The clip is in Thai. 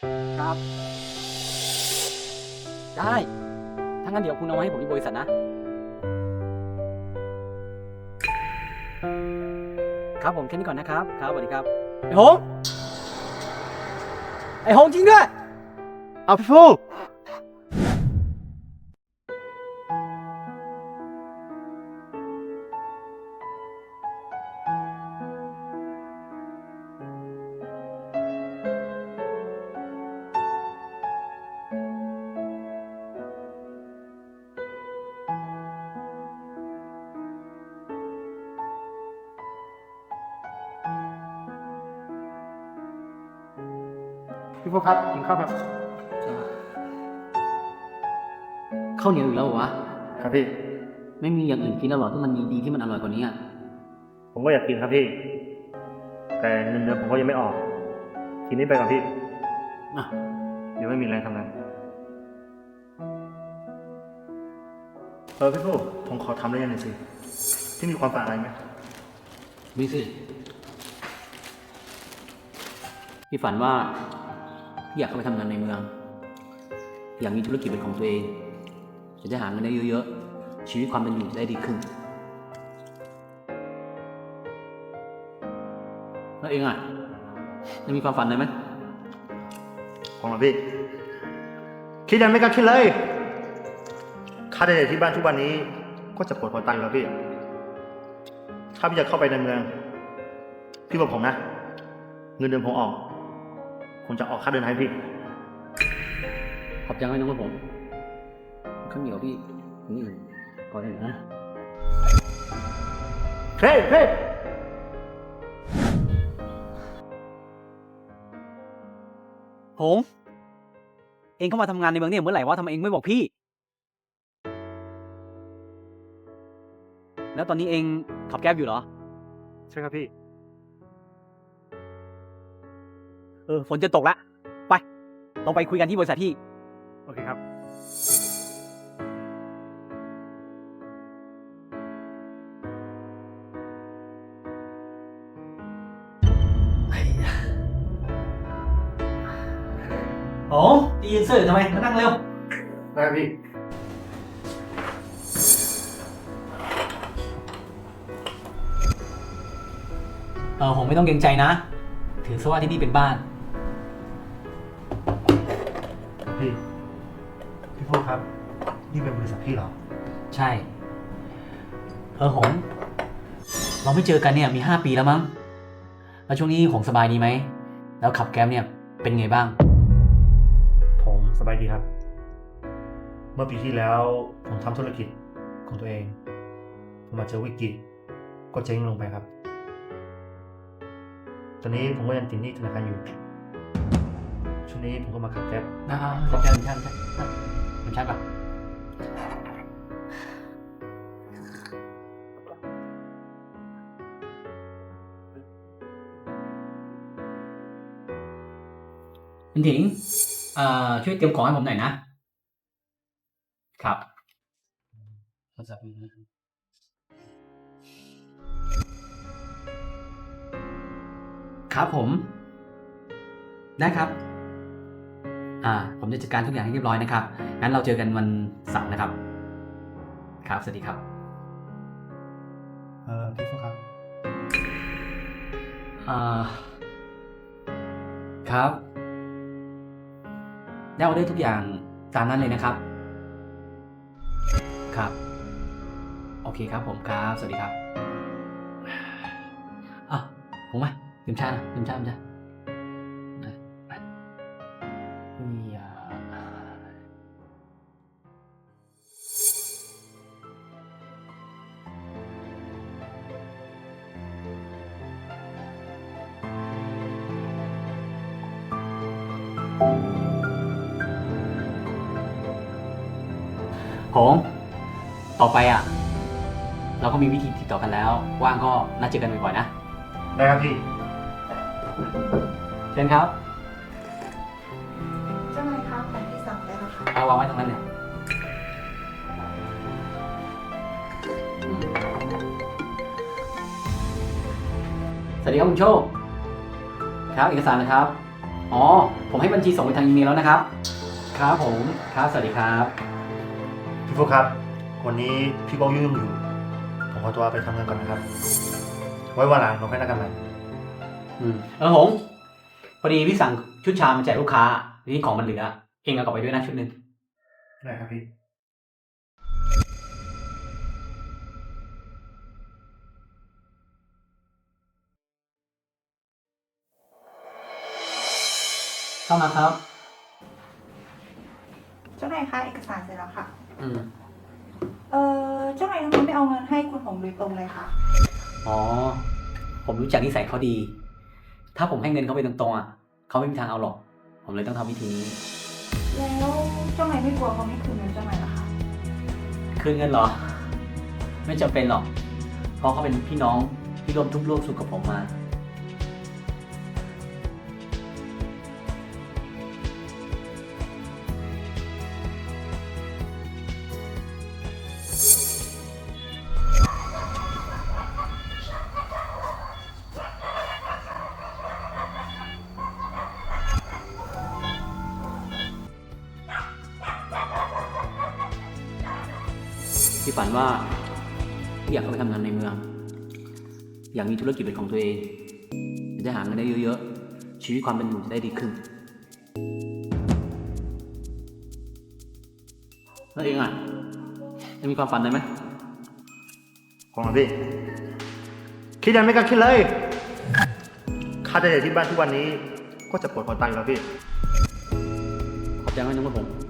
ครับ ได้ถ้างั้นเดี๋ยวคุณเอามาให้ผมที่บริษัทนะ ครับผมแค่นี้ก่อนนะครับ ครับสวัสดีครับ ไอ้หงส์ไอ้หงส์จริงด้วย เอาพี่ฟู พี่พวกครับกินข้าวครับข้าวเหนียวอีกแล้วเหรอวะ ครับพี่ ไม่มีอย่างอื่นกินแล้วเหรอที่มันดีๆที่มันอร่อยกว่านี้อะ ผมก็อยากกินครับพี่ แต่เงินเดือนผมก็ยังไม่ออกทีนี้ไปก่อนพี่อะเดี๋ยวไม่มีแรงทำงานเออพี่ฟูผมขอทำได้ยังหนึ่งสิที่มีความฝันอะไรไหมมีสิ พี่ฝันว่า พี่อยากเข้าไปทำงานในเมือง อยากมีธุรกิจเป็นของตัวเอง จะได้หาเงินได้เยอะๆ ชีวิตความเป็นอยู่จะได้ดีขึ้น แล้วเองอะยังมีความฝันอะไรไหมของเราพี่ คิดยังไม่กล้าคิดเลยค่าใช้จ่ายที่บ้านทุกวันนี้ ก็จะปวดหัวตันแล้วพี่ ถ้าพี่จะเข้าไปในเมือง พี่บอกผมนะ เงินเดือนผมออก ผมจะออกค่าเดินให้พี่ ขอบใจไว้น้องครับผมข้าวเหนียวพี่นี่ก่อนเลยนะเฮ้ยเฮ้ยหง เองเข้ามาทำงานในเมืองเนี่ยเมื่อไหร่วะทำไมเองไม่บอกพี่ แล้วตอนนี้เองขับแก๊บอยู่เหรอ ใช่ครับพี่ เออฝนจะตกละ ไปลองไปคุยกันที่บริษัทพี่ โอเคครับ โอ้ดีนเซอร์ทำไม มานั่งเร็ว ได้ครับพี่ เออผมไม่ต้องเกรงใจนะ ถือซะว่าที่นี่เป็นบ้าน พี่ พี่พูดครับ นี่เป็นบริษัทพี่เหรอ ใช่ เออหง เราไม่เจอกันเนี่ยมีห้าปีแล้วมั้ง แล้วช่วงนี้หงสบายดีไหม แล้วขับแก๊บเนี่ยเป็นไงบ้าง ผมสบายดีครับ เมื่อปีที่แล้วผมทำธุรกิจของตัวเอง ผมมาเจอวิกฤตก็เจ๊งลงไปครับ ตอนนี้ผมก็ยังติดหนี้ธนาคารอยู่ ช่วงนี้ผมก็มาขับแก๊บอ่าๆขับแก๊บเป็นชั้นเป็นชั้นปะคุณถิงเอ่อช่วยเตรียมของให้ผมหน่อยนะ ครับโทรศัพท์อยู่นะครับครับผม ได้ครับ อ่าผมจะจัดการทุกอย่างให้เรียบร้อยนะครับ งั้นเราเจอกันวันเสาร์นะครับ ครับ สวัสดีครับ เออพี่ฟูครับ อ่า ครับได้ออเดอร์ทุกอย่างตามนั้นเลยนะครับ ครับ โอเคครับผมครับ สวัสดีครับ อะ ผมมาดื่มชาหนะดื่มชาดื่มชา ผมต่อไปอะ เราก็มีวิธีติดต่อกันแล้ว ว่างก็นัดเจอกันบ่อยๆนะ ได้ครับพี่ เชิญครับเจ้านายคะของที่สั่งได้แล้วค่ะ เอาวางไว้ตรงนั้นเนี่ยสวัสดีครับคุณโชค ครับเอกสารนะครับ อ๋อ ผมให้บัญชีส่งไปทางอีเมลแล้วนะครับ ครับผม ครับ สวัสดีครับ พี่ฟุกครับ วันนี้พี่โบยุ่งอยู่ ผมขอตัวไปทำงานก่อนนะครับ ไว้วันหลังเราค่อยนัดกันใหม่อืมเออหงพอดีพี่สั่งชุดชามาแจกลูกค้าทีนี้ของมันเหลือ เองเอากลับไปด้วยนะชุดหนึ่งได้ครับพี่ เข้ามาครับ เจ้านายคะเอกสารเสร็จแล้วค่ะ อืมเออเจ้านายทำไมไม่เอาเงินให้คุณหงโดยตรงเลยคะอ๋อ ผมรู้จักนิสัยเขาดี ถ้าผมให้เงินเขาไปตรงๆอะเขาไม่มีทางเอาหรอก ผมเลยต้องทำวิธีนี้ แล้วเจ้านายไม่กลัวเขาไม่คืนเงินเจ้านายเหรอคะคืนเงินเหรอ ไม่จำเป็นหรอก เพราะเขาเป็นพี่น้องที่ร่วมทุกข์ร่วมสุขกับผมมา ฝันว่าอยากเข้าไปทำงานในเมือง อยากมีธุรกิจเป็นของตัวเองจะหาเงินได้เยอะๆ ชีวิตความเป็นอยู่จะได้ดีขึ้นแล้วเองอะยังมีความฝันได้ไหมของเราพี่ คิดยังไม่กล้าคิดเลย ค่าใช้จ่ายที่บ้านทุกวันนี้ ก็จะปวดหัวตังค์แล้วพี่ ขอบใจมากนะพวกผม